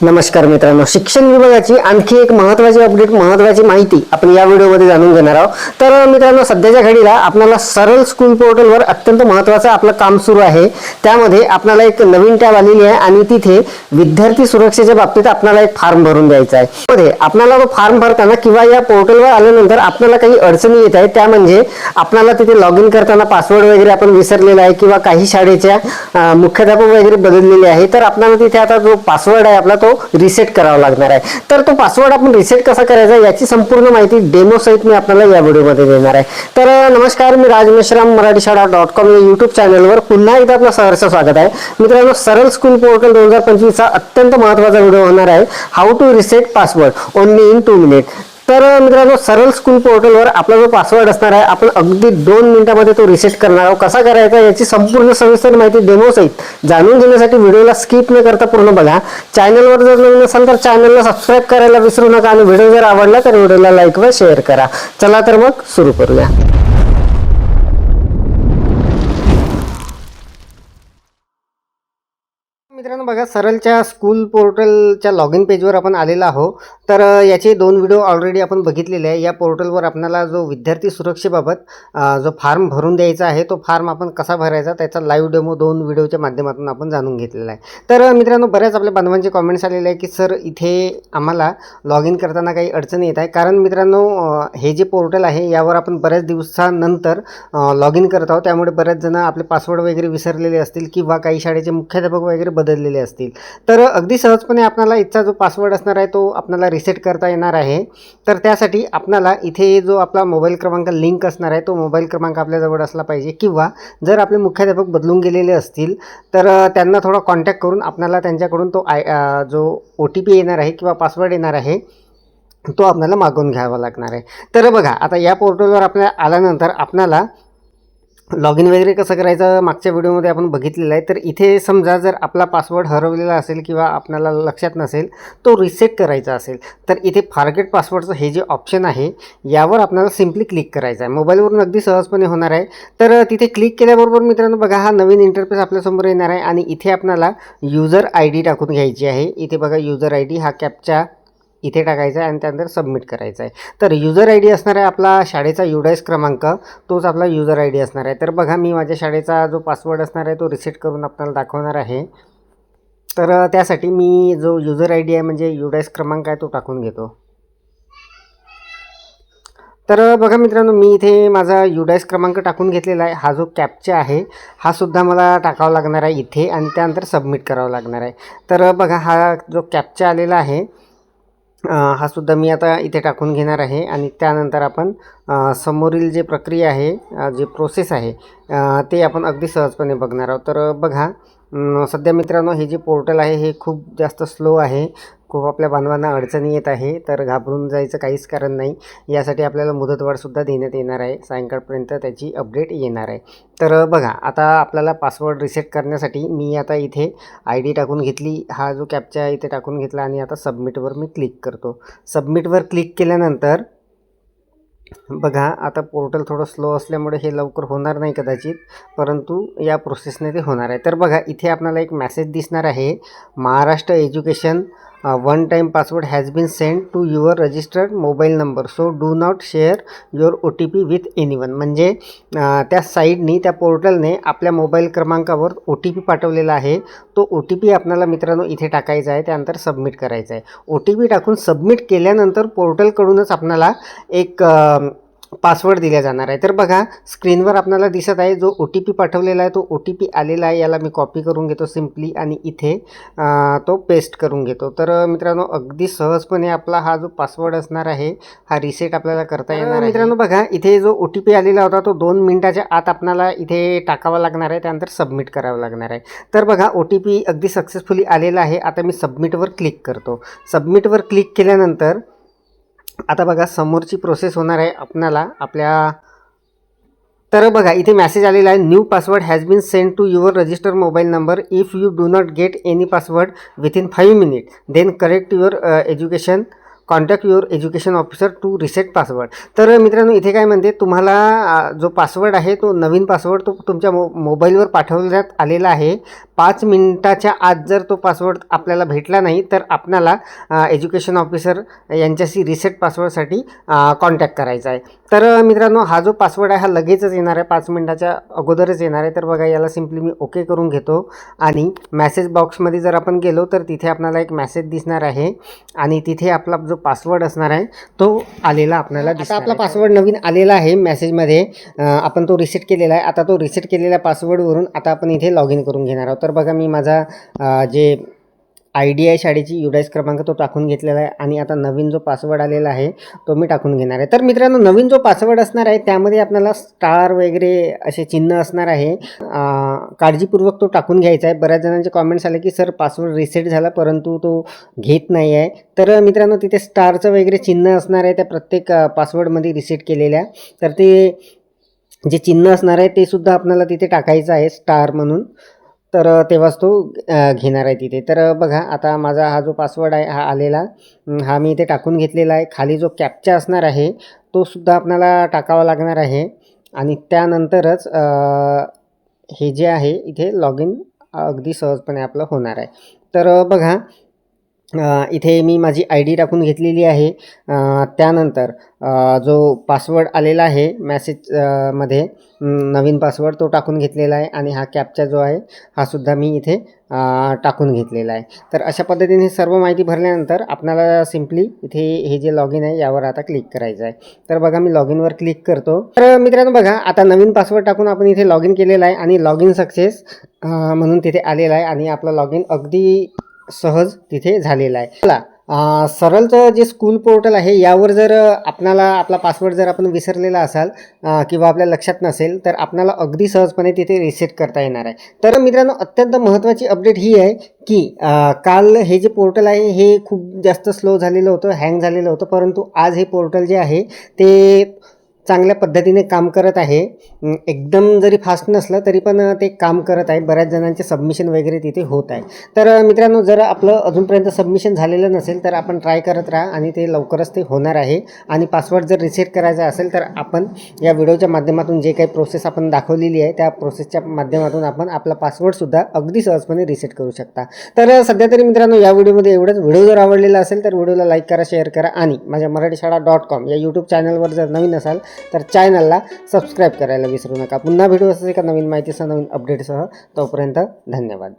नमस्कार मित्रांनो शिक्षण विभागाची आणखी एक महत्त्वाची अपडेट महत्त्वाची माहिती आपण या व्हिडिओमध्ये जाणून घेणार आहोत. तर मित्रांनो सध्याच्या घडीला आपल्याला सरळ स्कूल पोर्टलवर अत्यंत महत्त्वाचं आपलं काम सुरू आहे. त्यामध्ये आपल्याला एक नवीन टॅब आलेली आहे आणि तिथे विद्यार्थी सुरक्षेच्या बाबतीत आपल्याला एक फॉर्म भरून द्यायचा आहे. मध्ये आपल्याला तो फॉर्म भरताना किंवा या पोर्टलवर आल्यानंतर आपल्याला काही अडचणी येत आहेत. त्या म्हणजे आपल्याला तिथे लॉग इन करताना पासवर्ड वगैरे आपण विसरलेला आहे किंवा काही शाळेच्या मुख्याध्यापक वगैरे बदललेले आहे. तर आपल्याला तिथे आता जो पासवर्ड आहे आपला तो तो रिसेट करावा लागणार आहे. तर तो पासवर्ड आपण रिसेट कसा करायचा याची संपूर्ण माहिती डेमो सहित मी आपल्याला या व्हिडिओमध्ये देणार आहे. तर नमस्कार मी राज मेश्राम मराठी शाळा डॉट कॉम या युट्यूब चॅनलवर पुन्हा एकदा आपलं सहर्ष स्वागत आहे. मित्रांनो सरळ स्कूल पोर्टल दोन हजार पंचवीसचा अत्यंत महत्त्वाचा व्हिडिओ होणार आहे. How to reset password only in two minute तर मित्रांनो सरळ स्कूल पोर्टलवर आपला जो पासवर्ड असणार आहे आपण अगदी दोन मिनिटामध्ये तो रिसेट करणार आहोत. कसा करायचा याची संपूर्ण सविस्तर माहिती डेमो सहित जाणून घेण्यासाठी व्हिडिओला स्किप न करता पूर्ण बघा. चॅनलवर जर नवीन असाल तर चॅनलला सबस्क्राईब करायला विसरू नका आणि व्हिडिओ जर आवडला तर व्हिडिओला लाईक व शेअर करा. चला तर मग सुरू करूया. मित्रांनो बघा सरलच्या स्कूल पोर्टलच्या लॉग इन पेजवर आपण आलेलो आहो तर याचे दोन व्हिडिओ ऑलरेडी आपण बघितलेले आहे. या पोर्टलवर आपल्याला जो विद्यार्थी सुरक्षेबाबत जो फॉर्म भरून द्यायचा आहे तो फॉर्म आपण कसा भरायचा त्याचा लाईव्ह डेमो दोन व्हिडिओच्या माध्यमातून आपण जाणून घेतलेला आहे. तर मित्रांनो बऱ्याच आपल्या बांधवांचे कॉमेंट्स आलेले आहे की सर इथे आम्हाला लॉग इन करताना काही अडचणी येत आहे. कारण मित्रांनो हे जे पोर्टल आहे यावर आपण बऱ्याच दिवसानंतर लॉग इन करत आहोत. त्यामुळे बऱ्याच जण आपले पासवर्ड वगैरे विसरलेले असतील किंवा काही शाळेचे मुख्याध्यापक वगैरे बदललेले असतील. तर अगदी सहजपणे आपणाला इथचा जो पासवर्ड असणार आहे तो आपल्याला रिसेट करता येणार आहे. तर त्यासाठी आपणाला इथे जो आपला मोबाईल क्रमांक लिंक असणार आहे तो मोबाईल क्रमांक आपल्याजवळ असला पाहिजे. किंवा जर आपले मुख्याध्यापक बदलून गेलेले असतील तर त्यांना थोडा कॉन्टॅक्ट करून आपणाला त्यांच्याकडून तो आय जो ओ टी पी येणार आहे किंवा पासवर्ड येणार आहे तो आपल्याला मागवून घ्यावा लागणार आहे. तर बघा आता या पोर्टलवर आपल्या आल्यानंतर आपणाला लॉग इन वगैरे कसं करायचं मागच्या व्हिडिओमध्ये आपण बघितलेलं आहे. तर इथे समजा जर आपला पासवर्ड हरवलेला असेल किंवा आपल्याला लक्षात नसेल तो रिसेट करायचा असेल तर इथे फारगेट पासवर्डचं हे जे ऑप्शन आहे यावर आपल्याला सिम्पली क्लिक करायचं आहे. मोबाईलवरून अगदी सहजपणे होणार आहे. तर तिथे क्लिक केल्याबरोबर मित्रांनो बघा हा नवीन इंटरफेस आपल्यासमोर येणार आहे आणि इथे आपल्याला युजर आय डी टाकून घ्यायची आहे. इथे बघा युजर आय डी हा कॅपच्या इथे टाकायचा आहे आणि त्यानंतर सबमिट करायचा आहे. तर युजर आय डी असणार आहे आपला शाळेचा युडायस क्रमांक तोच आपला युजर आय डी असणार आहे. तर बघा मी माझ्या शाळेचा जो पासवर्ड असणार आहे तो रिसेट करून आपल्याला दाखवणार आहे. तर त्यासाठी मी जो युजर आय डी आहे म्हणजे युडायस क्रमांक आहे तो टाकून घेतो. तर बघा मित्रांनो मी इथे माझा युडायस क्रमांक टाकून घेतलेला आहे. हा जो कॅपचा आहे हा सुद्धा मला टाकावा लागणार आहे इथे आणि त्यानंतर सबमिट करावा लागणार आहे. तर बघा हा जो कॅपचा आलेला आहे हा सुद्धा मी आता इथे टाकून घेणार आहे आणि त्यानंतर आपण समोरील जे प्रक्रिया आहे जे प्रोसेस आहे ते आपण अगदी सहजपणे बघणार आहोत. तर बघा सध्या मित्रांनो हे जे पोर्टल आहे हे खूप जास्त स्लो आहे. खूप आपल्या बांधवांना अडचणी येत आहे तर घाबरून जायचं काहीच कारण नाही. यासाठी आपल्याला मुदतवाढसुद्धा देण्यात येणार आहे. सायंकाळपर्यंत त्याची अपडेट येणार आहे. तर बघा आता आपल्याला पासवर्ड रिसेट करण्यासाठी मी आता इथे आय डी टाकून घेतली. हा जो कॅपचा इथे टाकून घेतला आणि आता सबमिटवर मी क्लिक करतो. सबमिटवर क्लिक केल्यानंतर बघा आता पोर्टल थोडं स्लो असल्यामुळे हे लवकर होणार नाही कदाचित परंतु या प्रोसेसने ते होणार आहे. तर बघा इथे आपल्याला एक मॅसेज दिसणार आहे. Maharashtra education one time password has been send to your registered mobile number so do not share your O T P with anyone म्हणजे uh, त्या साईडनी त्या पोर्टलने आपल्या मोबाईल क्रमांकावर ओ टी पी पाठवलेला आहे. तो ओ टी पी आपल्याला मित्रांनो इथे टाकायचा आहे. त्यानंतर सबमिट करायचा आहे. ओ टी पी टाकून सबमिट केल्यानंतर पोर्टलकडूनच आपल्याला एक uh, पासवर्ड दिला जाणार आहे. तर बघा स्क्रीनवर आपल्याला दिसत आहे जो ओ टी पी पाठवलेला आहे तो ओ टी पी आलेला आहे. याला मी कॉपी करून घेतो सिम्पली आणि इथे तो पेस्ट करून घेतो. तर मित्रांनो अगदी सहजपणे आपला हा जो पासवर्ड असणार आहे हा रिसेट आपल्याला करता येणार आहे. मित्रांनो बघा इथे जो ओ टी पी आलेला होता तो दोन मिनिटाच्या आत आपल्याला इथे टाकावा लागणार आहे. त्यानंतर सबमिट करावं लागणार आहे. तर बघा ओ टी पी अगदी सक्सेसफुली आलेला आहे. आता मी सबमिटवर क्लिक करतो. सबमिटवर क्लिक केल्यानंतर आता बघा समोरची प्रोसेस होणार आहे आपणाला आपल्या तर बघा इथे मेसेज आलेला आहे new password has been send to your register mobile number if you do not get any password within five minute then correct your education contact your education officer to reset password तर मित्रांनो इथे काय म्हणते तुम्हाला जो password आहे तो नवीन password तो तुमच्या मो मोबाईलवर पाठवण्यात आलेला आहे. पाच मिनटाच्या आत जर तो पासवर्ड आपल्याला भेटला नाही तर आपणाला एज्युकेशन ऑफिसर यांच्याशी रिसेट पासवर्डसाठी कॉन्टॅक्ट करायचा आहे. तर मित्रांनो हा जो पासवर्ड आहे हा लगेचच येणार आहे पाच मिनटाच्या अगोदरच येणार आहे. तर बघा याला सिम्पली मी ओके करून घेतो. आणि मॅसेज बॉक्समध्ये जर आपण गेलो तर तिथे आपल्याला एक मॅसेज दिसणार आहे. आणि तिथे आपला जो पासवर्ड असणार आहे तो आलेला आपल्याला आता आपला पासवर्ड नवीन आलेला आहे मेसेजमध्ये आपण तो रिसेट केलेला आहे. आता तो रिसेट केलेल्या पासवर्डवरून आता आपण इथे लॉग इन करून घेणार आहोत. तर बघा मी माझा जे आय डी आहे शाळेची युडाईस क्रमांक तो टाकून घेतलेला आहे आणि आता नवीन जो पासवर्ड आलेला आहे तो मी टाकून घेणार आहे. तर मित्रांनो नवीन जो पासवर्ड असणार आहे त्यामध्ये आपल्याला स्टार वगैरे असे चिन्ह असणार आहे. काळजीपूर्वक तो टाकून घ्यायचा आहे. बऱ्याच जणांचे कॉमेंट्स आले की सर पासवर्ड रिसेट झाला परंतु तो घेत नाही आहे. तर मित्रांनो तिथे स्टारचं वगैरे चिन्ह असणार आहे त्या प्रत्येक पासवर्डमध्ये रिसेट केलेल्या. तर ते जे चिन्ह असणार आहे ते सुद्धा आपल्याला तिथे टाकायचं आहे स्टार म्हणून. तर तेव्हाच तो घेणार आहे तिथे. तर बघा आता माझा हा जो पासवर्ड आहे हा आलेला हा मी इथे टाकून घेतलेला आहे. खाली जो कॅपचा असणार आहे तो सुद्धा आपल्याला टाकावा लागणार आहे. आणि त्यानंतरच हे जे आहे इथे लॉग इन अगदी सहजपणे आपलं होणार आहे. तर बघा इथे मी माझी आय डी टाकून घेतलेली आहे. त्यानंतर जो पासवर्ड आलेला आहे मॅसेजमध्ये नवीन पासवर्ड तो टाकून घेतलेला आहे आणि हा कॅपचा जो आहे हा सुद्धा मी इथे टाकून घेतलेला आहे. तर अशा पद्धतीने सर्व माहिती भरल्यानंतर आपल्याला सिम्पली इथे हे जे लॉग इन आहे यावर आता क्लिक करायचं आहे. तर बघा मी लॉग इनवर क्लिक करतो. तर मित्रांनो बघा आता नवीन पासवर्ड टाकून आपण इथे लॉग इन केलेला आहे आणि लॉग इन सक्सेस म्हणून तिथे आलेला आहे आणि आपलं लॉग इन अगदी सहज तिथे झालेला आहे. चला सरळचं जे स्कूल पोर्टल आहे यावर जर आपणाला आपला पासवर्ड जर आपण विसरलेला असाल किंवा आपल्या लक्षात नसेल तर आपणाला अगदी सहजपणे तिथे रिसेट करता येणार आहे. तर मित्रांनो अत्यंत महत्त्वाची अपडेट ही आहे की काल हे जे पोर्टल आहे हे खूप जास्त स्लो झालेलं होतं हँग झालेलं होतं परंतु आज हे पोर्टल जे आहे ते चांगल्या पद्धतीने काम करत आहे. एकदम जरी फास्ट नसलं तरी पण ते काम करत आहे. बऱ्याच जणांचे सबमिशन वगैरे तिथे होत आहे. तर मित्रांनो जर आपलं अजूनपर्यंत सबमिशन झालेलं नसेल तर आपण ट्राय करत राहा आणि ते लवकरच ते होणार आहे. आणि पासवर्ड जर रिसेट करायचा असेल तर आपण या व्हिडिओच्या माध्यमातून जे काही प्रोसेस आपण दाखवलेली आहे त्या प्रोसेसच्या माध्यमातून आपण आपला पासवर्डसुद्धा अगदी सहजपणे रिसेट करू शकता. तर सध्या तरी मित्रांनो या व्हिडिओमध्ये एवढंच. व्हिडिओ जर आवडलेला असेल तर व्हिडिओला लाईक करा शेअर करा आणि माझ्या मराठी शाळा डॉट कॉम या यूट्यूब चॅनलवर जर नवीन असाल तर चॅनलला सबस्क्राईब करायला विसरू नका. पुन्हा व्हिडिओ असं एका नवीन माहितीसह नवीन अपडेटसह तोपर्यंत धन्यवाद.